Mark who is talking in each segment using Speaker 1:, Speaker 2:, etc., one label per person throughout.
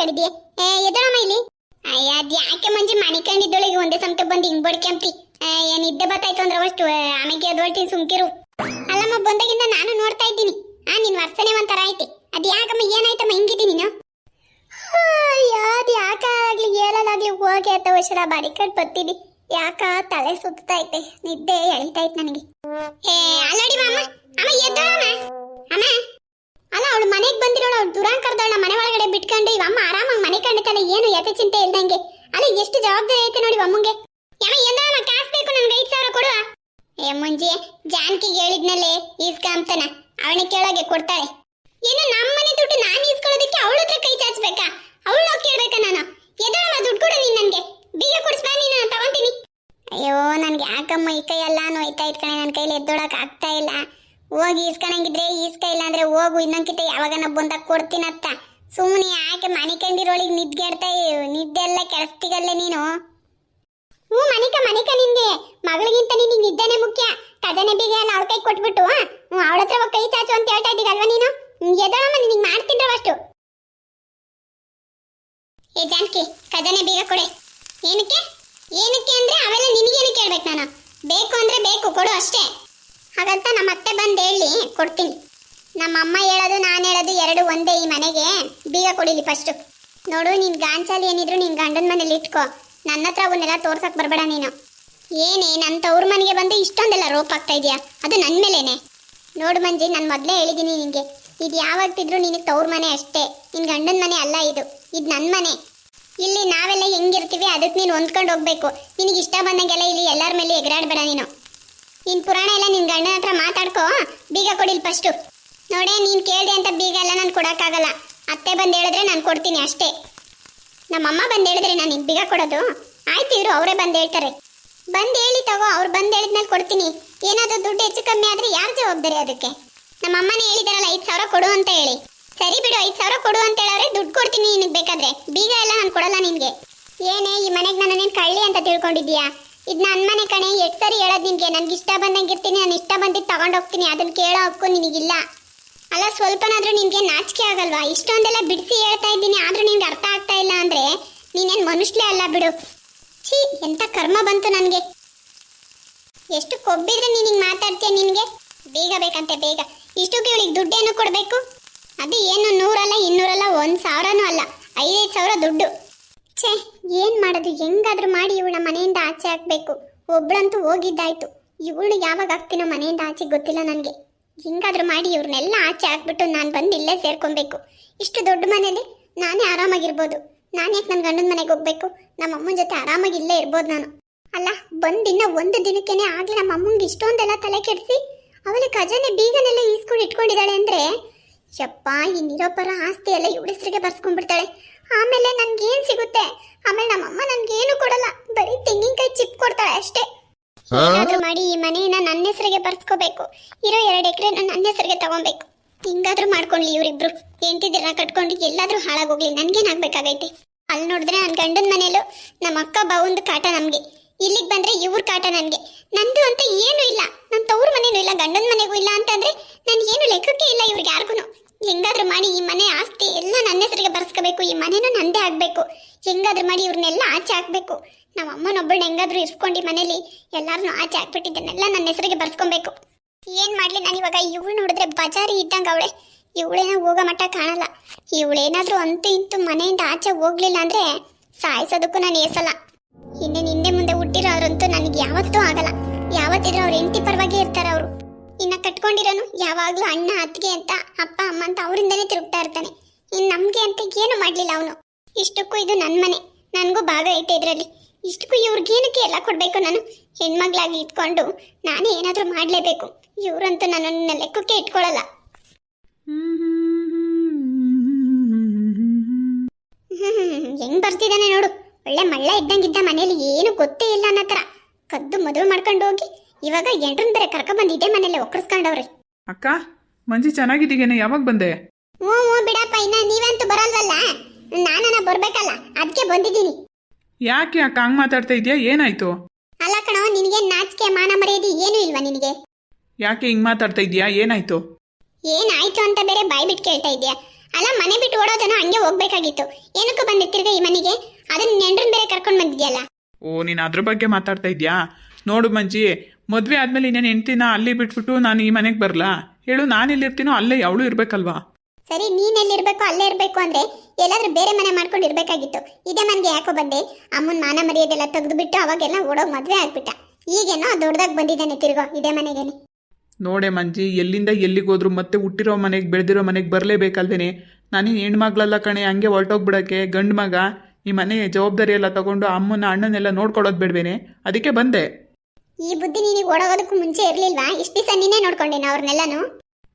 Speaker 1: ಮನಿಕೊಂಡಿದ್ಯೆ ಏ ಎದಳಮ್ಮ ಇಲ್ಲಿ. ಅಯ್ಯ, ಅದ್ ಯಾಕೆ ಮಂಜಿ ಮನಿಕೊಂಡಿದ್ದೊಳಗೆ ಒಂದೇ ಸಮಕ್ಕೆ ಬಂದು ಹಿಂಗ್ ಬಡ್ಕೆಂತಿ ಏನ್ ಇದ್ದೆ ಬತ್ತಾಯ್ತು ಅಂದ್ರೆ ಅವಷ್ಟು ಆಮೇಲೆ ಅದೊಳ್ತೀನಿ ಸುಮ್ಕಿರು. ಅಲ್ಲಮ್ಮ, ಬಂದಾಗಿಂದ ನಾನು ನೋಡ್ತಾ ಇದ್ದೀನಿ. ಆ, ನಿನ್ ವರ್ಷನೆ ಒಂಥರ ಐತಿ. ಅದ್ ಯಾಕಮ್ಮ, ಏನಾಯ್ತಮ್ಮ ಹಿಂಗಿದ್ದೀನಿ ನೀನು? ಯಾಕಾಗ್ಲಿ ಹೇಳಲಾಗ್ಲಿ ಹೋಗಿ ಅಂತ ವರ್ಷ ಬಾರಿ ಕಟ್ ಬರ್ತೀನಿ ಯಾಕ ತಲೆ ಸುತ್ತೈತೆ ನಿದ್ದೆ ಎಳಿತೈತೆ ನನಗೆ. ಏ, ಅಲ್ಲಡಿ ಅಮ್ಮ ಅಮ್ಮ ಅಮ್ಮ. ಅಲ್ಲ, ಅವಳು ಮನೆಗೆ ಬಂದಿರೋಳು, ಅವಳು ದುರಾನ್ ಕರೆದವಳ ಮನೆ ಒಳಗಡೆ ಬಿಟ್ಕೊಂಡು ಇವ ಅಮ್ಮ ಆರಾಮಾಗಿ ಮನೆ ಕಂಡಿತಾನೆ ಏನು ಯತೆ ಚಿಂತೆ ಇಲ್ದಂಗೆ. ಅಲ್ಲ, ಎಷ್ಟು ಜವಾಬ್ದಾರಿ ಐತೆ ನೋಡಿ ಅಮ್ಮಂಗೆ. ಯಮ್ಮ ಎಂದಮ್ಮ ಕಾಸು ಬೇಕು ನನ್ಗೆ ಐದು ಸಾವಿರ ಕೊಡುವ? ಏ ಮುಂಜಿ ಜಾನಕಿಗೆ ಹೇಳಿದ್ನಲ್ಲೇ, ಈಸ್ಕ ಅಂತಾನ. ಅವನಿಗೆ ಕೇಳೋಗೆ ಕೊಡ್ತಾಳೆ. ಏನು ನಮ್ಮ ಮನೆ ದುಡ್ಡು ನಾನು ಈಸ್ಕೊಳ್ಳೋದಕ್ಕೆ ಅವಳ ಹತ್ರ ಕೈ ಚಾಚ್ಬೇಕಾ? ಅವಳು ಹೋಗಿ ಕೇಳ್ಬೇಕಾ ನಾನು? ಎದಳಮ್ಮ ದುಡ್ಡು ಕೊಡು ನೀನು ನನಗೆ? ಬೀಗ ಕೊಡಿಸ್ಬಾ ನೀನು ನಾನು ತಗೊಂತೀನಿ. ಅಯ್ಯೋ, ನನಗೆ ಯಾಕಮ್ಮ ಈ ಕೈ ಎಲ್ಲ ನೋಯ್ತಾ ಇಟ್ಕಣೆ ನನ್ನ ಕೈಲಿ ಎದ್ದೋಳಕ್ಕೆ ಆಗ್ತಾ ಇಲ್ಲ. ಹೋಗಿ ಈಸ್ಕೊಳಂಗಿದ್ರೆ ಈಸ್ಕ ಇಲ್ಲ ಅಂದ್ರೆ ಹೋಗು, ಇನ್ನೊಂದ್ಕಿತ ಯಾವಾಗನ ಬಂದಾಗ ಕೊಡ್ತೀನತ್ತ. ಸುಮ್ಮನೆ ಯಾಕೆ ಮನಿಕಂಡಿರೋಳಿಗೆ ನಿದ್ದೆ ನಿದ್ಗೆಡ್ತಾ ನಿದ್ದೆ ಎಲ್ಲ ಕೆಳಸ್ತಿಗಲ್ಲೇ ನೀನು? ಹ್ಞೂ ಮನಿಕ ಮನಿಕ ನಿಂದೆ. ಮಗಳಿಗಿಂತ ನಿನಗೆ ನಿದ್ದೆನೆ ಮುಖ್ಯ. ಕದನೆ ಬೀಗ ಎಲ್ಲ ಅವಳ ಕೈ ಕೊಟ್ಬಿಟ್ಟು, ಹ್ಞೂ, ಅವಳ ಹತ್ರ ಕೈ ಚಾಚು ಅಂತ ಹೇಳ್ತಾ ಇದ್ದೀಗಲ್ವಾ ನೀನು? ಎದಳಮ್ಮ ನಿನಗೆ ಮಾಡ್ತಿದ್ರ ಅಷ್ಟು. ಏ ಜಾನಕಿ ಖಜಾನೆ ಬೀಗ ಕೊಡೆ. ಏನಕ್ಕೆ? ಏನಕ್ಕೆ ಅಂದ್ರೆ ಅವೆಲ್ಲ ನಿನಗೇನು ಕೇಳ್ಬೇಕು ನಾನು. ಬೇಕು ಅಂದ್ರೆ ಬೇಕು, ಕೊಡು ಅಷ್ಟೇ. ಹಾಗಂತ ನಮ್ಮ ಅತ್ತೆ ಬಂದು ಹೇಳಿ ಕೊಡ್ತೀನಿ. ನಮ್ಮ ಅಮ್ಮ ಹೇಳೋದು, ನಾನು ಹೇಳೋದು ಎರಡು ಒಂದೇ ಈ ಮನೆಗೆ. ಬೀಗ ಕೊಡಿಲಿ ಫಸ್ಟು ನೋಡು, ನಿನ್ ಗಾಂಚಾಲಿ ಏನಿದ್ರು ನಿನ್ ಗಂಡನ ಮನೇಲಿ ಇಟ್ಕೋ. ನನ್ನ ಹತ್ರ ಅವನ್ನೆಲ್ಲ ತೋರ್ಸಕ್ಕೆ ಬರಬೇಡ ನೀನು. ಏನೇ ನನ್ನ ತವ್ರ ಮನೆಗೆ ಬಂದು ಇಷ್ಟೊಂದೆಲ್ಲ ರೋಪ್ ಆಗ್ತಾ ಇದೆಯಾ? ಅದು ನನ್ನ ಮೇಲೇನೆ. ನೋಡು ಮಂಜಿ, ನಾನು ಮೊದಲೇ ಹೇಳಿದ್ದೀನಿ ನಿನಗೆ ಇದು ಯಾವತ್ತಿದ್ರು ನಿನಗೆ ತವ್ರ ಮನೆ ಅಷ್ಟೇ. ನಿನ್ ಗಂಡನ ಮನೆ ಅಲ್ಲ ಇದು. ಇದು ನನ್ನ ಮನೆ. ಇಲ್ಲಿ ನಾವೆಲ್ಲ ಹೆಂಗಿರ್ತೀವಿ ಅದಕ್ಕೆ ನೀನು ಹೊಂದ್ಕೊಂಡು ಹೋಗ್ಬೇಕು. ನಿನಗೆ ಇಷ್ಟ ಬಂದಂಗೆಲ್ಲ ಇಲ್ಲಿ ಎಲ್ಲರ ಮೇಲೆ ಎಗರಾಡಬೇಡ ನೀನು. ನಿನ್ ಪುರಾಣ ಎಲ್ಲ ನಿನ್ ಗಂಡನ ಹತ್ರ ಮಾತಾಡ್ಕೋ. ಬೀಗ ಕೊಡಿಲ್ ಫಸ್ಟು ನೋಡಿ, ನೀನ್ ಕೇಳಿದೆ ಅಂತ ಬೀಗ ಎಲ್ಲ ನಾನು ಕೊಡಕ್ಕಾಗಲ್ಲ. ಅತ್ತೆ ಬಂದು ಹೇಳಿದ್ರೆ ನಾನು ಕೊಡ್ತೀನಿ ಅಷ್ಟೇ. ನಮ್ಮಮ್ಮ ಬಂದು ಹೇಳಿದ್ರೆ ನಾನು ನಿನ್ ಬೀಗ ಕೊಡೋದು. ಆಯ್ತು ಇವ್ರು ಅವರೇ ಬಂದು ಹೇಳ್ತಾರೆ. ಬಂದು ಹೇಳಿ ತಗೋ, ಅವ್ರು ಬಂದು ಹೇಳಿದ್ಮೇಲೆ ಕೊಡ್ತೀನಿ. ಏನಾದರೂ ದುಡ್ಡು ಹೆಚ್ಚು ಕಮ್ಮಿ ಆದ್ರೆ ಯಾರು ಜವಾಬ್ದಾರಿ ಅದಕ್ಕೆ? ನಮ್ಮ ಅಮ್ಮನೇ ಹೇಳಿದಾರಲ್ಲ, ಐದು ಸಾವಿರ ಕೊಡು ಅಂತ ಹೇಳಿ. ಸರಿ ಬಿಡು, ಐದು ಸಾವಿರ ಕೊಡು ಅಂತ ಹೇಳೋರೆ ದುಡ್ಡು ಕೊಡ್ತೀನಿ ನಿನಗೆ ಬೇಕಾದ್ರೆ. ಬೀಗ ಎಲ್ಲ ನಾನು ಕೊಡಲ್ಲ ನಿನಗೆ. ಏನೇ, ಈ ಮನೆಗೆ ನಾನು ನೀನು ಕಳ್ಳಿ ಅಂತ ತಿಳ್ಕೊಂಡಿದ್ಯಾ ಇದು ನನ್ನ ಮನೆ ಕಣೆ, ಎಷ್ಟು ಸರಿ ಹೇಳೋದು ನಿನಗೆ? ನನಗೆ ಇಷ್ಟ ಬಂದಂಗೆ ಇರ್ತೀನಿ, ನಾನು ಇಷ್ಟ ಬಂದಿದ್ದು ತಗೊಂಡು ಹೋಗ್ತೀನಿ ಅದನ್ನು ಕೇಳೋ ಹಕ್ಕು ನಿನಗಿಲ್ಲ. ಅಲ್ಲ, ಸ್ವಲ್ಪನಾದರೂ ನಿನಗೆ ನಾಚಿಕೆ ಆಗಲ್ವಾ? ಇಷ್ಟೊಂದೆಲ್ಲ ಬಿಡಿಸಿ ಹೇಳ್ತಾ ಇದ್ದೀನಿ, ಆದರೂ ನಿನಗೆ ಅರ್ಥ ಆಗ್ತಾ ಇಲ್ಲ ಅಂದರೆ ನೀನೇನು ಮನುಷ್ಯಲೇ ಅಲ್ಲ ಬಿಡು. ಛೀ ಎಂಥ ಕರ್ಮ ಬಂತು ನನಗೆ. ಎಷ್ಟು ಕೊಬ್ಬಿದ್ರೆ ನೀನು ಹಿಂಗೆ ಮಾತಾಡ್ತೀಯ ನಿನಗೆ? ಬೇಗ ಬೇಕಂತೆ, ಬೇಗ. ಇಷ್ಟಕ್ಕೆ ಇವಳಿಗೆ ದುಡ್ಡೇನು ಕೊಡಬೇಕು? ಅದು ಏನು ನೂರಲ್ಲ, ಇನ್ನೂರಲ್ಲ, ಒಂದು ಸಾವಿರನೂ ಅಲ್ಲ. ಐದೈದು ಸಾವಿರ ದುಡ್ಡು. ಛೇ ಏನು ಮಾಡೋದು? ಹೆಂಗಾದ್ರೂ ಮಾಡಿ ಇವಳ ಮನೆಯಿಂದ ಆಚೆ ಹಾಕ್ಬೇಕು. ಒಬ್ಳಂತೂ ಹೋಗಿದ್ದಾಯ್ತು. ಇವಳು ಯಾವಾಗ ಹಾಕ್ತೀನೋ ಮನೆಯಿಂದ ಆಚೆ ಗೊತ್ತಿಲ್ಲ ನನಗೆ. ಹೆಂಗಾದ್ರೂ ಮಾಡಿ ಇವ್ರನ್ನೆಲ್ಲ ಆಚೆ ಹಾಕ್ಬಿಟ್ಟು ನಾನು ಬಂದು ಇಲ್ಲೇ ಸೇರ್ಕೊಬೇಕು. ಇಷ್ಟು ದೊಡ್ಡ ಮನೇಲಿ ನಾನೇ ಆರಾಮಾಗಿರ್ಬೋದು. ನಾನು ಯಾಕೆ ನನ್ನ ಗಂಡನ ಮನೆಗೆ ಹೋಗ್ಬೇಕು? ನಮ್ಮ ಅಮ್ಮನ ಜೊತೆ ಆರಾಮಾಗಿ ಇಲ್ಲೇ ಇರ್ಬೋದು ನಾನು. ಅಲ್ಲ, ಬಂದಿನ್ನ ಒಂದು ದಿನಕ್ಕೇನೆ ಆಗಲಿ ನಮ್ಮ ಅಮ್ಮಂಗೆ ಇಷ್ಟೊಂದೆಲ್ಲ ತಲೆ ಕೆಡಿಸಿ? ಅವಳ ಖಜಾನೆ ಬೀಗನೆಲ್ಲ ಈಸ್ಕೊಂಡು ಇಟ್ಕೊಂಡಿದ್ದಾಳೆ ಅಂದ್ರೆ, ಯಪ್ಪ, ಈ ನಿರೋಪರ ಆಸ್ತಿ ಎಲ್ಲ ಇವಳ ಹೆಸರಿಗೆ ಬರ್ಸ್ಕೊಂಡ್ಬಿಡ್ತಾಳೆ. ಆಮೇಲೆ ನನ್ಗೇನ್ ಸಿಗುತ್ತೆ? ಆಮೇಲೆ ನಮ್ಮಮ್ಮ ನನ್ಗೇನು ಕೊಡಲ್ಲ. ಬರೀ ತೆಂಗಿನಕಾಯಿ ಚಿಪ್ ಕೊಡ್ತಾಳೆ ಅಷ್ಟೇ. ಏನಾದ್ರೂ ಮಾಡಿ ಈ ಮನೆಯನ್ನ ನನ್ನ ಹೆಸರಿಗೆ ಬರ್ಸ್ಕೋಬೇಕು. ಇರೋ ಎರಡು ಎಕರೆ ನನ್ನ ಹೆಸರಿಗೆ ತಗೊಬೇಕು. ಹಿಂಗಾದ್ರೂ ಮಾಡ್ಕೊಂಡ್ಲಿ ಇವರಿಬ್ರು. ಎಂಟಿದಿರ ಕಟ್ಕೊಂಡು ಎಲ್ಲಾದ್ರೂ ಹಾಳಾಗೋಗ್ಲಿ. ನನ್ಗೇನಾಗ್ಬೇಕಾಗೈತೆ ಅಲ್ಲಿ ನೋಡಿದ್ರೆ ನನ್ನ ಗಂಡನ ಮನೇಲೂ ನಮ್ಮ ಅಕ್ಕ ಬಾವುಂದು ಕಾಟ ನಮ್ಗೆ. ಇಲ್ಲಿಗೆ ಬಂದ್ರೆ ಇವ್ರ ಕಾಟ ನನ್ಗೆ. ನಂದು ಅಂತ ಏನು ಇಲ್ಲ. ನನ್ನ ತವ್ರ ಮನೇನೂ ಇಲ್ಲ ಗಂಡನ ಮನೆಗೂ ಇಲ್ಲ ಅಂತಂದ್ರೆ ನಾನು ಏನು ಲೆಕ್ಕಕ್ಕೆ ಇಲ್ಲ ಇವ್ರಿಗೆ ಯಾರಿಗೂ ಹೆಂಗಾದ್ರೂ ಮಾಡಿ ಈ ಮನೆ ಆಸ್ತಿ ಎಲ್ಲ ನನ್ನ ಹೆಸರಿಗೆ ಬರ್ಸ್ಕೋಬೇಕು, ಈ ಮನೆನೂ ನಂದೇ ಆಗಬೇಕು. ಹೆಂಗಾದ್ರೂ ಮಾಡಿ ಇವ್ರನ್ನೆಲ್ಲ ಆಚೆ ಹಾಕ್ಬೇಕು. ನಮ್ಮ ಅಮ್ಮನೊಬ್ಬಳನ್ನ ಹೆಂಗಾದ್ರೂ ಇರ್ಸ್ಕೊಂಡು ಈ ಮನೇಲಿ ಎಲ್ಲಾರನ್ನೂ ಆಚೆ ಹಾಕ್ಬಿಟ್ಟಿದ್ದನ್ನೆಲ್ಲ ನನ್ನ ಹೆಸರಿಗೆ ಬರ್ಸ್ಕೊಬೇಕು. ಏನು ಮಾಡ್ಲಿ ನಾನು ಇವಾಗ ಇವಳು ನೋಡಿದ್ರೆ ಬಜಾರಿ ಇದ್ದಂಗೆ ಅವಳೆ. ಇವಳೇನ ಹೋಗೋ ಮಟ್ಟ ಕಾಣಲ್ಲ. ಇವಳೇನಾದರೂ ಅಂತೂ ಇಂತೂ ಮನೆಯಿಂದ ಆಚೆ ಹೋಗ್ಲಿಲ್ಲ ಅಂದ್ರೆ ಸಾಯಿಸೋದಕ್ಕೂ ನಾನು ಏಸಲ್ಲ. ಹಿಂದೆ ಹಿಂದೆ ಮುಂದೆ ಹುಟ್ಟಿರೋ ಅವ್ರಂತೂ ನನಗೆ ಯಾವತ್ತೂ ಆಗಲ್ಲ. ಯಾವತ್ತಿದ್ರೂ ಅವ್ರ ಹೆಂಡತಿ ಪರವಾಗಿ ಇರ್ತಾರೆ ಅವರು. ಇನ್ನ ಕಟ್ಕೊಂಡಿರೋನು? ಯಾವಾಗಲೂ ಅಣ್ಣ, ಅತ್ತಿಗೆ ಅಂತ, ಅಪ್ಪ, ಅಮ್ಮ ಅಂತ ಅವರಿಂದನೇ ತಿರುಗ್ತಾ ಇರ್ತಾನೆ. ಇನ್ ನಮ್ಗೆ ಅಂತ ಏನು ಮಾಡಲಿಲ್ಲ ಅವನು. ಇಷ್ಟಕ್ಕೂ ಇದು ನನ್ನ ಮನೆ. ನನಗೂ ಭಾಗ ಐತೆ ಇದರಲ್ಲಿ. ಇಷ್ಟಕ್ಕೂ ಇವ್ರಿಗೇನಕ್ಕೆ ಎಲ್ಲ ಕೊಡಬೇಕು ನಾನು? ಹೆಣ್ಮಗ್ಳಾಗಿ ಇಟ್ಕೊಂಡು ನಾನೇ ಏನಾದರೂ ಮಾಡಲೇಬೇಕು. ಇವರಂತೂ ನನ್ನನ್ನು ಲೆಕ್ಕಕ್ಕೆ ಇಟ್ಕೊಳ್ಳಲ್ಲ ಹೆಂಗ್ ಬರ್ತಿದ್ದಾನೆ ನೋಡು. ಒಳ್ಳೆ ಮಳ್ಳ ಇದ್ದಂಗಿದ್ದ ಮನೇಲಿ ಏನು ಗೊತ್ತೇ ಇಲ್ಲ ಅನ್ನೋ ಥರ. ಕದ್ದು ಮದುವೆ ಮಾಡ್ಕೊಂಡು ಹೋಗಿ ಇವಾಗ ಎಂಟ್ರನ್ ಬೇರೆ ಕರ್ಕ ಬಂದಿದ್ದೆ ಮನೇಲಿ ಒಕ್ಕರ್ಸ್ಕೊಂಡವ್ರಿ.
Speaker 2: ಅಕ್ಕ ಮಂಜಿ ಚೆನ್ನಾಗಿದ್ದೀಗೇನೆ ಯಾವಾಗ ಬಂದೆ?
Speaker 1: ಹ್ಞೂ ಹ್ಞೂ ಬಿಡಪ್ಪ ಇನ್ನ ನೀವಂತೂ ಬರಲ್ವಲ್ಲ? ನಾನನ ಬರ್ಬೇಕಲ್ಲ ಅದಕ್ಕೆ ಬಂದಿದ್ದೀನಿ.
Speaker 2: ಯಾಕೆ ಅಕ್ಕ ಹಂಗೆ ಮಾತಾಡ್ತಾ ಇದೆಯಾ? ಏನಾಯ್ತು?
Speaker 1: ಅಲ್ಲ ಕಣೋ ನಿನಗೆ ನಾಚಿಕೆ ಮಾನ ಮರ್ಯಾದೆ ಏನೂ ಇಲ್ವಾ ನಿನಗೆ?
Speaker 2: ಯಾಕೆ ಹಿಂಗೆ ಮಾತಾಡ್ತಾ ಇದೆಯಾ? ಏನಾಯ್ತು?
Speaker 1: ಏನಾಯ್ತು ಅಂತ ಬೇರೆ ಬಾಯಿ ಬಿಟ್ಟು ಕೇಳ್ತಾ ಇದೆಯಾ? ಅಲ್ಲ ಮನೆ ಬಿಟ್ಟು ಓಡೋದನ್ನು ಹಂಗೆ ಹೋಗ್ಬೇಕಾಗಿತ್ತು. ಏನಕ್ಕೆ ಬಂದೆ ತಿರ್ಗ ಈ ಮನೆಗೆ? ಅದನ್ನ ನೆಂಡ್ರನ್ ಬೇರೆ ಕರ್ಕೊಂಡು ಬಂದಿದ್ಯಲ್ಲ?
Speaker 2: ಓ ನೀನು ಅದ್ರ ಬಗ್ಗೆ ಮಾತಾಡ್ತಾ ಇದೆಯಾ? ನೋಡು ಮಂಜಿ ಮದುವೆ ಆದಮೇಲೆ ಇನ್ನೇನು ಹೆಂಡ್ತಿನ ಅಲ್ಲಿ ಬಿಟ್ಬಿಟ್ಟು ನಾನು ಈ ಮನೆಗೆ ಬರಲಾ? ಹೇಳು ನಾನು ಎಲ್ಲಿರ್ತೀನೋ ಅಲ್ಲೇ ಅವಳು ಇರಬೇಕಲ್ವಾ?
Speaker 1: ಸರಿ ನೀನ್ ಎಲ್ಲಿರ್ಬೇಕು ಅಲ್ಲೇ ಇರ್ಬೇಕು ಅಂದ್ರೆ ಎಲ್ಲಾದ್ರೂ ಬೇರೆ ಮನೆ ಮಾಡ್ಕೊಂಡು ಇರ್ಬೇಕಾಗಿತ್ತು. ಇದೇ ಮನೆಗೆ ಯಾಕೋ ಬಂದೆ? ಅಮ್ಮನ ಮಾನ ಮರ್ಯಾದೆಲ್ಲ ತೆಗೆದುಬಿಟ್ಟು ಅವಾಗೆಲ್ಲ ಓಡೋಗ್ ಮದ್ವೆ ಆಗ್ಬಿಟ್ಟ. ಈಗೇನೋ ದೊಡ್ಡದಾಗಿ ಬಂದಿದ್ದಾನೆ ತಿರ್ಗೋ ಇದೇ ಮನೆಗೇನೆ.
Speaker 2: ನೋಡೆ ಮಂಜಿ ಎಲ್ಲಿಂದ ಎಲ್ಲಿಗೆ ಹೋದ್ರು ಮತ್ತೆ ಹುಟ್ಟಿರೋ ಮನೆಗೆ ಬೆಳೆದಿರೋ ಮನೆಗೆ ಬರಲೇಬೇಕಲ್ವೇನೆ? ನಾನೇನು ಹೆಣ್ಮಗ್ಳಲ್ಲ ಕಣೆ ಹಂಗೆ ಹೊರಟೋಗ್ಬಿಡಕ್ಕೆ ಗಂಡು ಮಗ ಈ ಮನೆ ಜವಾಬ್ದಾರಿ ಎಲ್ಲ ತಗೊಂಡು ಅಮ್ಮನ ಅಣ್ಣನೆಲ್ಲ ನೋಡ್ಕೊಳೋದು ಬೇಡವೇನೆ? ಅದಕ್ಕೆ ಬಂದೆ.
Speaker 1: ಈ ಬುದ್ಧಿ ನಿನಗೆ ಓಡೋಗೋದಕ್ಕೂ ಮುಂಚೆ ಇರ್ಲಿಲ್ವಾ? ಇಷ್ಟು ದಿವಸ ನೀನೇ ನೋಡ್ಕೊಂಡೇನ ಅವ್ರನ್ನೆಲ್ಲನೂ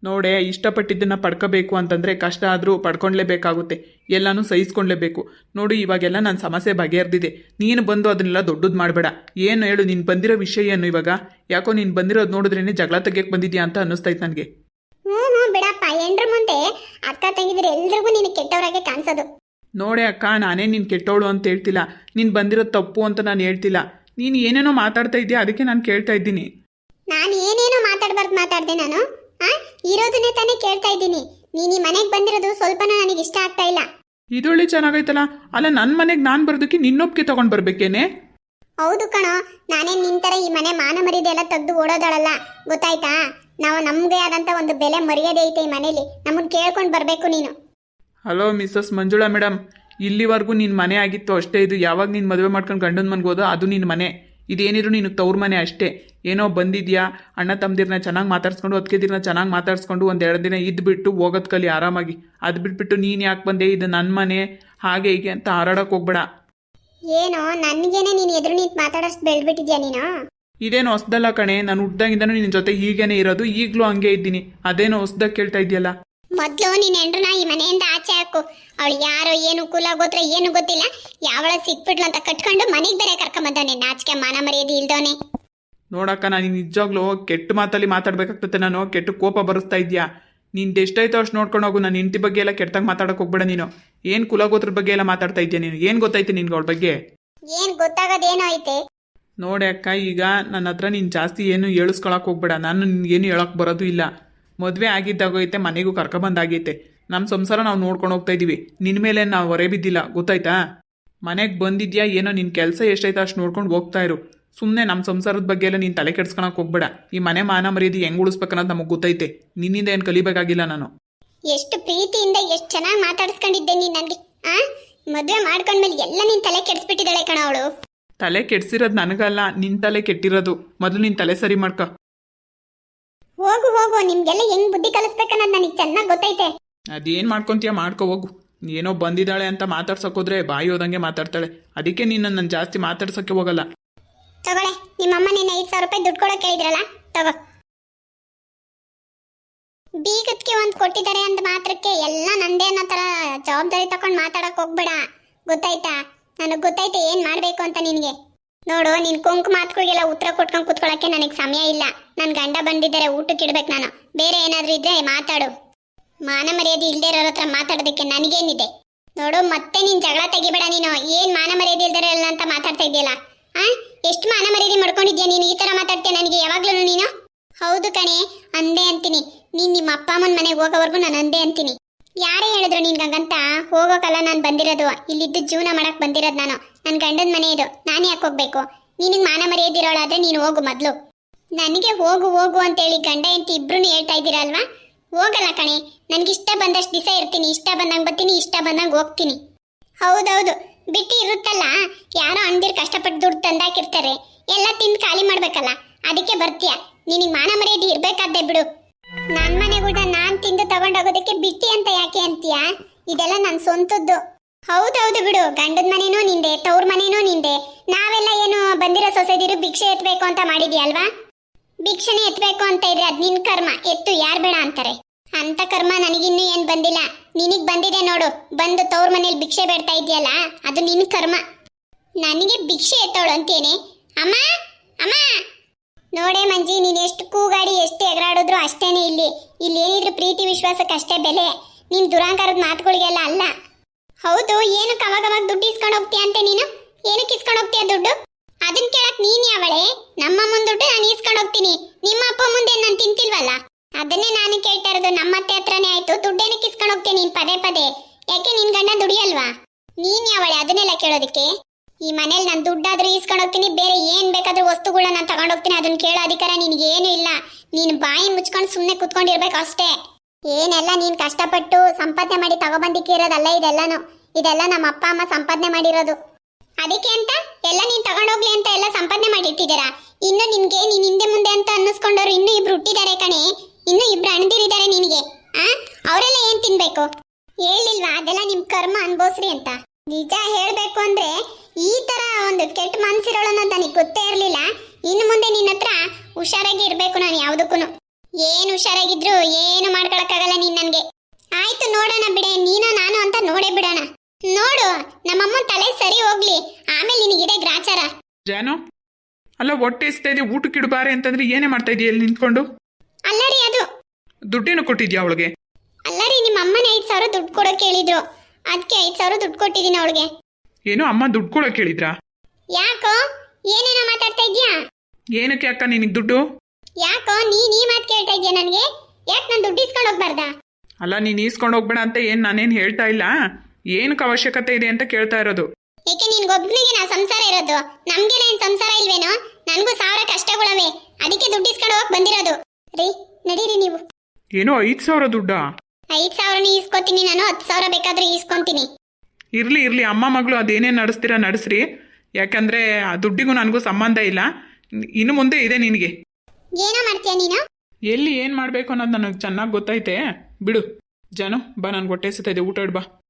Speaker 2: ನೋಡೆ ಇಷ್ಟಪಟ್ಟಿದ್ದನ್ನ ಪಡ್ಕೋಬೇಕು ಅಂತಂದ್ರೆ ಕಷ್ಟ ಆದರೂ ಪಡ್ಕೊಂಡ್ಲೇಬೇಕಾಗುತ್ತೆ. ಎಲ್ಲಾನು ಸಹಿಸ್ಕೊಂಡ್ಲೇಬೇಕು. ನೋಡು ಇವಾಗೆಲ್ಲ ನನ್ನ ಸಮಸ್ಯೆ ಬಗೆಹರಿದಿದೆ. ನೀನು ಬಂದು ಅದನ್ನೆಲ್ಲ ದೊಡ್ಡದು ಮಾಡಬೇಡ. ಏನು ಹೇಳು ನೀನು ಬಂದಿರೋ ವಿಷಯ ಏನು ಇವಾಗ? ಯಾಕೋ ನೀನು ಬಂದಿರೋದು ನೋಡಿದ್ರೇನೆ ಜಗಳ ತೆಗಿಯಕ್ಕೆ ಬಂದಿದ್ಯಾ ಅಂತ ಅನ್ನಿಸ್ತೈತೆ ನನಗೆ.
Speaker 1: ಹ್ಞೂ ಹ್ಞೂ ಬಿಡಪ್ಪ. ಎಂಡ್ರ ಮುಂದೆ ಅಕ್ಕ ತಂಗಿದ್ರೆ ಎಲ್ರಿಗೂ ನೀನು ಕೆಟ್ಟವರಾಗೆ ಕಾಣಿಸೋದು.
Speaker 2: ನೋಡೆ ಅಕ್ಕ ನಾನೇ ನೀನು ಕೆಟ್ಟವಳು ಅಂತ ಹೇಳ್ತಿಲ್ಲ. ನೀನು ಬಂದಿರೋದು ತಪ್ಪು ಅಂತ ನಾನು ಹೇಳ್ತಿಲ್ಲ. ನೀನು ಏನೇನೋ ಮಾತಾಡ್ತಾ ಇದೆಯಾ? ಅದಕ್ಕೆ ನಾನು ಕೇಳ್ತಾ ಇದ್ದೀನಿ.
Speaker 1: ನಾನು ಏನೇನೋ ಮಾತಾಡ್ಬಾರ್ದು ಮಾತಾಡ್ದೆ ನಾನು. ಆ? ಇರೋದನ್ನೇ ತಾನೇ ಕೇಳ್ತಾ ಇದ್ದೀನಿ. ನೀನು ಈ ಮನೆಗೆ ಬಂದಿರೋದು ಸ್ವಲ್ಪ ನನಗೆ ಇಷ್ಟ ಆಗ್ತಾ ಇಲ್ಲ.
Speaker 2: ಇದೊಳ್ಳೆ ಚೆನ್ನಾಗೈತಲ್ಲ ಅಲ್ಲ ನನ್ನ ಮನೆಗೆ ನಾನು ಬರೋದಕ್ಕೆ ನಿನ್ನೊಪ್ಪಿಗೆ ತಗೊಂಡು ಬರ್ಬೇಕೇನೆ?
Speaker 1: ಹೌದು ಕಣೋ. ನಾನೇ ನಿಂತರ ಈ ಮನೆ ಮಾನ ಮರ್ಯಾದೆ ಎಲ್ಲ ತೆಗ್ದು ಓಡೋದಳಲ್ಲ? ಗೊತ್ತಾಯ್ತಾ? ನಾವು ನಮಗೆ ಆದಂತ ಒಂದು ಬೆಲೆ ಮರ್ಯಾದೆ ಐತೆ ಈ ಮನೇಲಿ. ನಮ್ಮನ್ನ ಕೇಳ್ಕೊಂಡು ಬರಬೇಕು ನೀನು.
Speaker 2: ಹಲೋ ಮಿಸ್ಸಸ್ ಮಂಜುಳಾ ಮೇಡಮ್ ಇಲ್ಲಿವರೆಗೂ ನಿನ್ನ ಮನೆ ಆಗಿತ್ತು ಅಷ್ಟೇ ಇದು. ಯಾವಾಗ ನೀನು ಮದುವೆ ಮಾಡ್ಕೊಂಡು ಗಂಡನ ಮನೆಗೆ ಹೋದೋ ಅದು ನಿನ್ನ ಮನೆ. ಇದೇನಿದ್ರು ನೀನು ತವ್ರ ಮನೆ ಅಷ್ಟೇ. ಏನೋ ಬಂದಿದ್ಯಾ? ಅಣ್ಣ ತಮ್ಮದಿರನ್ನ ಚೆನ್ನಾಗಿ ಮಾತಾಡ್ಸ್ಕೊಂಡು ಅದಕ್ಕೆದಿರ್ನ ಚೆನ್ನಾಗಿ ಮಾತಾಡ್ಸ್ಕೊಂಡು ಒಂದು ಎರಡು ದಿನ ಇದ್ಬಿಟ್ಟು ಹೋಗೋದು ಕಲಿ ಆರಾಮಾಗಿ. ಅದು ಬಿಟ್ಬಿಟ್ಟು ನೀನು ಯಾಕೆ ಬಂದೆ? ಇದು ನನ್ನ ಮನೆ. ಹಾಗೆ ಹೀಗೆ ಅಂತ ಹಾರಾಡೋಕೆ ಹೋಗ್ಬೇಡ.
Speaker 1: ಏನೋ? ನನಗೇನೆ ನೀನು ಎದುರು ನಿಂತು ಮಾತಾಡೋಷ್ಟು ಬೆಳೆದ್ಬಿಟ್ಟಿದ್ಯಾ ನೀನು?
Speaker 2: ಇದೇನು ಹೊಸ್ದಲ್ಲ ಕಣೆ. ನಾನು ಹುಟ್ದಾಗಿಂದನೂ ನಿನ್ನ ಜೊತೆ ಹೀಗೇನೆ ಇರೋದು. ಈಗಲೂ ಹಂಗೆ ಇದ್ದೀನಿ. ಅದೇನೋ ಹೊಸ್ದಾಗ ಕೇಳ್ತಾ ಇದೆಯಲ್ಲ?
Speaker 1: ಮೊದ್ಲು ನೀನ್ ಹೆಂಡ್ರನ್ನ ಈ ಮನೆಯಿಂದ ಆಚೆ ಹಾಕು. ಅವಳು ಯಾರೋ ಏನು ಕುಲ ಗೋತ್ರ ಏನು ಗೊತ್ತಿಲ್ಲ. ಯಾವಳ ಸಿಕ್ಬಿಟ್ಲು ಅಂತ ಕಟ್ಕೊಂಡು ಮನೆಗೆ ಬೇರೆ ಕರ್ಕೊಂಬಂದವನೆ ನಾಚಿಕೆ ಮಾನ ಮರ್ಯಾದೆ ಇಲ್ದವನೆ.
Speaker 2: ನೋಡಕ್ಕ ನಾನು ನಿಜವಾಗ್ಲೂ ಕೆಟ್ಟ ಮಾತಲ್ಲಿ ಮಾತಾಡ್ಬೇಕಾಗ್ತದೆ ನಾನು ಕೆಟ್ಟ ಕೋಪ ಬರಿಸ್ತಾ ಇದ್ಯಾ? ನಿಂದು ಎಷ್ಟಾಯ್ತೋ ಅಷ್ಟು ನೋಡ್ಕೊಂಡು ಹೋಗು. ನಾನು ಹೆಂಡತಿ ಬಗ್ಗೆ ಎಲ್ಲ ಕೆಟ್ಟದಾಗ ಮಾತಾಡಕ್ಕೆ ಹೋಗ್ಬೇಡ ನೀನು. ಏನು ಕುಲಗೋತ್ರ ಬಗ್ಗೆ ಎಲ್ಲ ಮಾತಾಡ್ತಾ ಇದೆಯಾ ನೀನು? ಏನು ಗೊತ್ತಾಯ್ತು ನಿನ್ಗೆ ಅವಳ ಬಗ್ಗೆ?
Speaker 1: ಏನ್ ಗೊತ್ತಾಗೋದೇನೋ ಐತೆ.
Speaker 2: ನೋಡಿ ಅಕ್ಕ ಈಗ ನನ್ನ ಹತ್ರ ನೀನು ಜಾಸ್ತಿ ಏನು ಹೇಳಿಸ್ಕೊಳಕ್ಕೆ ಹೋಗ್ಬೇಡ. ನಾನು ನಿನ್ಗೇನು ಹೇಳಕ್ಕೆ ಬರೋದು ಇಲ್ಲ. ಮದುವೆ ಆಗಿದ್ದಾಗೈತೆ ಮನೆಗೂ ಕರ್ಕೊಬಂದಾಗೈತೆ. ನಮ್ಮ ಸಂಸಾರ ನಾವು ನೋಡ್ಕೊಂಡು ಹೋಗ್ತಾ ಇದ್ದೀವಿ ನಿನ್ನ ಮೇಲೆ ನಾವು ಹೊರೆ ಬಿದ್ದಿಲ್ಲ ಗೊತ್ತಾಯ್ತಾ? ಮನೆಗೆ ಬಂದಿದ್ಯಾ ಏನೋ ನಿನ್ನ ಕೆಲಸ ಎಷ್ಟೈತೆ ಅಷ್ಟು ನೋಡ್ಕೊಂಡು ಹೋಗ್ತಾ ಇರು. ಸುಮ್ಮನೆ ನಮ್ಮ ಸಂಸಾರದ ಬಗ್ಗೆ ಎಲ್ಲ ನೀನು ತಲೆ ಕೆಡ್ಸ್ಕೊಳಕ್ಕೆ ಹೋಗ್ಬೇಡ. ಈ ಮನೆ ಮಾನ ಮರ್ಯಾದೆ ಹೆಂಗೆ ಉಳಿಸ್ಬೇಕನ್ನೋದು ನಮಗೆ ಗೊತ್ತೈತೆ. ನಿನ್ನಿಂದ ಏನು ಕಲಿಬೇಕಾಗಿಲ್ಲ ನಾನು.
Speaker 1: ಎಷ್ಟು ಪ್ರೀತಿಯಿಂದ ಎಷ್ಟು ಚೆನ್ನಾಗಿ ಮಾತಾಡಿಸ್ಕೊಂಡಿದ್ದೆ ನೀನು ನನಗೆ ಆ? ಮದುವೆ ಮಾಡ್ಕೊಂಡ್ಮೇಲೆ ಎಲ್ಲ ನಿನ್ ತಲೆ ಕೆಡಿಸ್ಬಿಟ್ಟಿದ್ದಾಳೆ ಕಣ ಅವಳು.
Speaker 2: ತಲೆ ಕೆಡ್ಸಿರೋದು ನನಗಲ್ಲ ನಿನ್ನ ತಲೆ ಕೆಟ್ಟಿರೋದು. ಮೊದಲು ನೀನು ತಲೆ ಸರಿ ಮಾಡ್ಕೊ.
Speaker 1: ಹೋಗು ಹೋಗು ನಿಮ್ಗೆಲ್ಲ ಹೆಂಗ್ ಬುದ್ಧಿ ಕಲಿಸ್ಬೇಕನ್ನೋದು ನನಗೆ ಚೆನ್ನಾಗಿ ಗೊತ್ತೈತೆ.
Speaker 2: ಅದೇನ್ ಮಾಡ್ಕೊಂತೀಯ? ಮಾಡ್ಕೊ ಹೋಗು. ಏನೋ ಬಂದಿದ್ದಾಳೆ ಅಂತ ಮಾತಾಡ್ಸಕ್ ಹೋದ್ರೆ ಬಾಯಿ ಹೋದಂಗೆ ಮಾತಾಡ್ತಾಳೆ. ಅದಕ್ಕೆ ನೀನು ನನ್ನ ಜಾಸ್ತಿ ಮಾತಾಡ್ಸಕ್ಕೆ ಹೋಗಲ್ಲ.
Speaker 1: ತಗೊಳೆ ನಿಮ್ಮಮ್ಮ ನಿನ್ನ ಐದು ಸಾವಿರ ರೂಪಾಯಿ ದುಡ್ಡು ಕೊಡೋಕೆ ಹೇಳಿದ್ರಲ್ಲ ತಗೋ. ಬೀಗತ್ಗೆ ಒಂದು ಕೊಟ್ಟಿದ್ದಾರೆ ಅಂತ ಮಾತ್ರಕ್ಕೆ ಎಲ್ಲ ನಂದೇ ಅನ್ನೋ ಥರ ಜವಾಬ್ದಾರಿ ತಕೊಂಡು ಮಾತಾಡಕ್ಕೆ ಹೋಗ್ಬೇಡ. ಗೊತ್ತಾಯ್ತಾ? ನನಗೆ ಗೊತ್ತೈತೆ ಏನು ಮಾಡಬೇಕು ಅಂತ ನಿನಗೆ. ನೋಡು, ನಿನ್ ಕುಂಕು ಮಾತುಗಳಿಗೆಲ್ಲ ಉತ್ತರ ಕೊಟ್ಕೊಂಡು ಕುತ್ಕೊಳ್ಳೋಕೆ ನನಗೆ ಸಮಯ ಇಲ್ಲ. ನನ್ನ ಗಂಡ ಬಂದಿದ್ದಾರೆ ಊಟಕ್ಕೆ ಇಡ್ಬೇಕು ನಾನು. ಬೇರೆ ಏನಾದರೂ ಇದ್ರೆ ಮಾತಾಡು. ಮಾನ ಮರ್ಯಾದೆ ಇಲ್ದೇ ಇರೋರ ಹತ್ರ ಮಾತಾಡೋದಕ್ಕೆ ನನಗೇನಿದೆ? ನೋಡು, ಮತ್ತೆ ನಿನ್ ಜಗಳ ತೆಗಿಬೇಡ ನೀನು. ಏನ್ ಮಾನ ಮರ್ಯಾದೆ ಇಲ್ದೇ ಅಂತ ಮಾತಾಡ್ತಾ ಇದೆಯಲ್ಲ ಆ? ಎಷ್ಟು ಮಾನ ಮರ್ಯಾದೆ ಮಾಡ್ಕೊಂಡಿದ್ಯಾ ನೀನು? ಈ ತರ ಮಾತಾಡ್ತೀಯ ನನಗೆ ಯಾವಾಗ್ಲೂ ನೀನು? ಹೌದು ಕಣೆ, ಅಂದೆ ಅಂತೀನಿ. ನೀನ್ ನಿಮ್ಮ ಅಪ್ಪ ಅಮ್ಮನ ಮನೆಗೆ ಹೋಗೋವರೆಗೂ ನಾನು ಅಂದೇ ಅಂತೀನಿ. ಯಾರೇ ಹೇಳಿದ್ರು ನಿನ್ಗಂತ ಹೋಗೋಕಲ್ಲ ನಾನು ಬಂದಿರೋದು. ಇಲ್ಲಿದ್ದು ಜೀವನ ಮಾಡಕ್ ಬಂದಿರೋದು ನಾನು. ನನ್ನ ಗಂಡನ ಮನೆ ಇದು. ನಾನು ಯಾಕೆ ಹೋಗ್ಬೇಕು? ನಿನಗೆ ಮಾನ ಮರ್ಯಾದಿರೋಳಾದ್ರೆ ನೀನು ಹೋಗು ಮೊದ್ಲು. ನನಗೆ ಹೋಗು ಹೋಗು ಅಂತೇಳಿ ಗಂಡ ಹೆಂಡತಿ ಇಬ್ರು ಹೇಳ್ತಾ ಇದ್ದೀರಲ್ವಾ ಹೋಗಲ್ಲ ಕಣೆ. ನನಗೆ ಇಷ್ಟ ಬಂದಷ್ಟು ದಿವಸ ಇರ್ತೀನಿ. ಇಷ್ಟ ಬಂದಂಗೆ ಬರ್ತೀನಿ, ಇಷ್ಟ ಬಂದಂಗೆ ಹೋಗ್ತೀನಿ. ಹೌದೌದು. ಬಿಟ್ಟು ಇರುತ್ತಲ್ಲ? ಯಾರೋ ಅಂದಿರ್ ಕಷ್ಟಪಟ್ಟು ದುಡ್ಡು ತಂದಾಕಿರ್ತಾರೆ. ಎಲ್ಲ ತಿಂದು ಖಾಲಿ ಮಾಡ್ಬೇಕಲ್ಲ? ಅದಕ್ಕೆ ಬರ್ತೀಯ. ನಿನಗೆ ಮಾನ ಮರ್ಯಾದೆ ಇರ್ಬೇಕಾದ್ದೆ ಬಿಡು. ನಾನ್ ತಗೊಂಡೋಗೋದಕ್ಕೆ ಬಿಟ್ಟಿ ಅಂತ ಯಾಕೆ ಅಂತೀಯ? ಇದೆಲ್ಲ ನನ್ನ ಸ್ವಂತದ್ದು. ಹೌದೌದು ಬಿಡು. ಗಂಡದ ಮನೇನೂ ನಿಂದೆ, ತವ್ರ ಮನೇನೂ ನಿಂದೆ. ನಾವೆಲ್ಲ ಏನು ಬಂದಿರೋ ಸೊಸೈಟಿರು ಭಿಕ್ಷೆ ಎತ್ತಬೇಕು ಅಂತ ಮಾಡಿದ್ಯಲ್ವಾ? ಭಿಕ್ಷಣೆ ಎತ್ತಬೇಕು ಅಂತ ಇದ್ರೆ ಅದು ನಿನ್ ಕರ್ಮ. ಎತ್ತು ಯಾರು ಬೇಡ ಅಂತಾರೆ. ಅಂತ ಕರ್ಮ ನನಗಿನ್ನೂ ಏನು ಬಂದಿಲ್ಲ. ನಿನಗೆ ಬಂದಿದೆ ನೋಡು. ಬಂದು ತವ್ರ ಮನೇಲಿ ಭಿಕ್ಷೆ ಬೇಡ್ತಾ ಇದೆಯಲ್ಲ, ಅದು ನಿನ್ ಕರ್ಮ. ನನಗೆ ಭಿಕ್ಷೆ ಎತ್ತೋಳು ಅಂತೇನೆ. ಅಮ್ಮ ಅಮ್ಮ! ನೋಡೆ ಮಂಜಿ, ನೀನು ಎಷ್ಟು ಕೂಗಾಡಿ, ಎಷ್ಟು ಎಗರಾಡಿದ್ರು ಅಷ್ಟೇನೆ ಇಲ್ಲಿ. ಇಲ್ಲಿ ಏನಿದ್ರು ಪ್ರೀತಿ, ವಿಶ್ವಾಸಕ್ಕೆ ಅಷ್ಟೇ ಬೆಲೆ. ನಿನ್ ದುರಾಂಕಾರದ ಮಾತುಗಳಿಗೆಲ್ಲ ಅಲ್ಲ. ಹೌದು ಏನಕ್ಕೆ ಅವಾಗ ಅವಾಗ ದುಡ್ಡು ಇಸ್ಕೊಂಡು ಹೋಗ್ತೀಯ ಅಂತೆ ನೀನು? ಏನಕ್ಕೆ ಇಸ್ಕೊಂಡು ಹೋಗ್ತೀಯ ದುಡ್ಡು? ಅದನ್ನ ಕೇಳಕ್ ನೀನ್ ಯಾವಳೆ? ನಮ್ಮ ದುಡ್ಡು ನಾನು ಇಸ್ಕೊಂಡು ಹೋಗ್ತೀನಿ. ನಿಮ್ಮ ಅಪ್ಪ ಮುಂದೆ ನಾನು ತಿಂತಿಲ್ವಲ್ಲ? ಅದನ್ನೇ ನಾನು ಕೇಳ್ತಾ ಇರೋದು. ನಮ್ಮ ಅತ್ತೆ ಹತ್ರನೇ ಆಯ್ತು. ದುಡ್ಡೇನಕ್ಕೆ ಕಿಸ್ಕೊಂಡು ಹೋಗ್ತೀನಿ ನೀನ್ ಪದೇ ಪದೇ? ಯಾಕೆ ನಿನ್ ಗಂಡ ದುಡಿಯಲ್ವಾ? ನೀನ್ ಯಾವಳೆ ಅದನ್ನೆಲ್ಲ ಕೇಳೋದಕ್ಕೆ? ಈ ಮನೇಲಿ ನಾನು ದುಡ್ಡಾದರೂ ಈಸ್ಕೊಂಡು ಹೋಗ್ತೀನಿ, ಬೇರೆ ಏನು ಬೇಕಾದ್ರೂ ವಸ್ತುಗಳನ್ನ ನಾನು ತಗೊಂಡು ಹೋಗ್ತೀನಿ ಅದನ್ನ ಕೇಳೋ ಅಧಿಕಾರ ನಿನ್ಗೆ ಏನು ಇಲ್ಲ. ನೀನು ಬಾಯಿ ಮುಚ್ಕೊಂಡು ಸುಮ್ಮನೆ ಕುತ್ಕೊಂಡಿರ್ಬೇಕು ಅಷ್ಟೇ. ಏನೆಲ್ಲ ನೀನು ಕಷ್ಟಪಟ್ಟು ಸಂಪಾದನೆ ಮಾಡಿ ತಗೊಬಂದಿಕ್ಕಿರೋದಲ್ಲ ಇದೆಲ್ಲನು. ಇದೆಲ್ಲ ನಮ್ಮ ಅಪ್ಪ, ಅಮ್ಮ ಸಂಪಾದನೆ ಮಾಡಿರೋದು. ಅದಕ್ಕೆ ಅಂತ? ಎಲ್ಲ ನೀನು ತಗೊಂಡೋಗ್ಲಿ ಅಂತ ಎಲ್ಲ ಸಂಪಾದನೆ ಮಾಡಿಟ್ಟಿದ್ದೀರಾ? ಇನ್ನು ನಿನಗೆ ನೀನು ಹಿಂದೆ ಮುಂದೆ ಅಂತ ಅನ್ನಿಸ್ಕೊಂಡವ್ರು ಇನ್ನೂ ಇಬ್ರು ಹುಟ್ಟಿದ್ದಾರೆ ಕಣೆ. ಇನ್ನೂ ಇಬ್ರು ಅಣ್ಣದಿರಿದ್ದಾರೆ ನಿನಗೆ, ಆ? ಅವರೆಲ್ಲ ಏನು ತಿನ್ಬೇಕು? ಹೇಳಿಲ್ವಾ? ಅದೆಲ್ಲ ನಿಮ್ಮ ಕರ್ಮ ಅನ್ಭವಿಸ್ರಿ ಅಂತ. ನಿಜ ಹೇಳಬೇಕು ಅಂದ್ರೆ ಈ ತರ ಒಂದು ಕೆಟ್ಟ ಮನ್ಸಿರೋಳನ್ನ ನನಗೆ ಗೊತ್ತೇ ಇರಲಿಲ್ಲ. ಇನ್ನು ಮುಂದೆ ನಿನ್ನ ಹತ್ರ ಹುಷಾರಾಗಿ ಇರಬೇಕು ನಾನು ಯಾವುದಕ್ಕೂ ಏನು ಹುಷಾರಾಗಿದ್ರು ಏನು ಮಾಡ್ಕೊಳಕ್ಕಾಗಲ್ಲ ನೀನ್ ನನ್ಗೆ. ಆಯ್ತು ನೋಡೋಣ ಬಿಡೆ ನೀನು ನಾನು ಅಂತ ನೋಡೇ ಬಿಡೋಣ. ನೋಡು ನಮ್ಮಮ್ಮ ತಲೆ ಸರಿ ಹೋಗ್ಲಿ. ಆಮೇಲೆ ನಿನಗಿದೆ ಗ್ರಾಚಾರ.
Speaker 2: ಜಾನು ಅಲ್ಲ ಹೊಟ್ಟೆ ಇಸ್ತಾ ಇದೆ ಊಟಕ್ಕೆ ಇಡಬಾರೆ ಅಂತಂದ್ರೆ ಏನೇ ಮಾಡ್ತಾ ಇದೀಯ ಇಲ್ಲಿ ನಿಂತ್ಕೊಂಡು?
Speaker 1: ಅಲ್ಲರಿ ಅದು.
Speaker 2: ದುಡ್ಡೇನು ಕೊಟ್ಟಿದ್ಯಾ ಅವಳಿಗೆ?
Speaker 1: ಅಲ್ಲ ರೀ ನಿಮ್ಮ ಅಮ್ಮನ ಐದು ಸಾವಿರ ದುಡ್ಡು ಕೊಡೋಕೆ ಹೇಳಿದ್ರು. ಅದಕ್ಕೆ ಐದು ಸಾವಿರ ದುಡ್ಡು ಕೊಟ್ಟಿದ್ದೀನಿ ಅವಳಿಗೆ.
Speaker 2: ಏನೋ ಅಮ್ಮ ದುಡ್ಡು ಕೊಡೋಕೆ ಹೇಳಿದ್ರಾ?
Speaker 1: ಯಾಕೋ? ಏನೇನೋ ಮಾತಾಡ್ತಾ ಇದ್ಯಾ
Speaker 2: ಏನಕ್ಕೆ ಅಕ್ಕ ನಿನಗೆ ದುಡ್ಡು?
Speaker 1: ಯಾಕೋ ನೀನ್ ಈ ಮಾತು ಕೇಳ್ತಾ ಇದ್ಯಾ ನನಗೆ? ಯಾಕೆ ನಾನು ದುಡ್ಡು ಇಸ್ಕೊಂಡು ಹೋಗ್ಬಾರ್ದಾ?
Speaker 2: ಅಲ್ಲ ನೀನು ಈಸ್ಕೊಂಡು ಹೋಗ್ಬೇಡ ಅಂತ ಏನು ನಾನೇನು ಹೇಳ್ತಾ ಇಲ್ಲ? ಏನಕ್ಕೆ ಅವಶ್ಯಕತೆ ಇದೆ ಅಂತ ಕೇಳ್ತಾ ಇರೋದು.
Speaker 1: ಏಕೆ ನಿನ್ಗೊಬ್ನಿಗೆ ನಾ ಸಂಸಾರ ಇರೋದು? ನಮ್ಗೆಲ್ಲ ಏನ್ ಸಂಸಾರ ಇಲ್ವೇನೋ? ನನಗೂ ಸಾವಿರ ಕಷ್ಟಗಳವೆ. ಅದಕ್ಕೆ ದುಡ್ಡು ಇಸ್ಕೊಂಡು ಹೋಗಕ್ ಬಂದಿರೋದು. ರೀ ನಡೀರಿ ನೀವು.
Speaker 2: ಏನೋ ಐದು ಸಾವಿರ ದುಡ್ಡಾ?
Speaker 1: ಐದ್ ಸಾವಿರನೂ ಇಸ್ಕೊತೀನಿ ನಾನು ಹತ್ತು ಸಾವಿರ ಬೇಕಾದ್ರೂ ಇಸ್ಕೊಂತೀನಿ
Speaker 2: ಇರ್ಲಿ ಇರಲಿ ಅಮ್ಮ ಮಗಳು ಅದೇನೇನು ನಡೆಸ್ತೀರಾ ನಡೆಸ್ರಿ. ಯಾಕಂದರೆ ಆ ದುಡ್ಡಿಗೂ ನನಗೂ ಸಂಬಂಧ ಇಲ್ಲ. ಇನ್ನು ಮುಂದೆ ಇದೆ ನಿನಗೆ.
Speaker 1: ಏನೋ ಮಾಡ್ತೀಯ ನೀನು?
Speaker 2: ಎಲ್ಲಿ ಏನು ಮಾಡಬೇಕು ಅನ್ನೋದು ನನಗೆ ಚೆನ್ನಾಗಿ ಗೊತ್ತೈತೆ. ಬಿಡು. ಜಾನು ಬಾ ನನ್ಗೆ ಹೊಟ್ಟೆ ಸುತ್ತೈತೆ ಊಟ ಇಡ್ ಬಾ.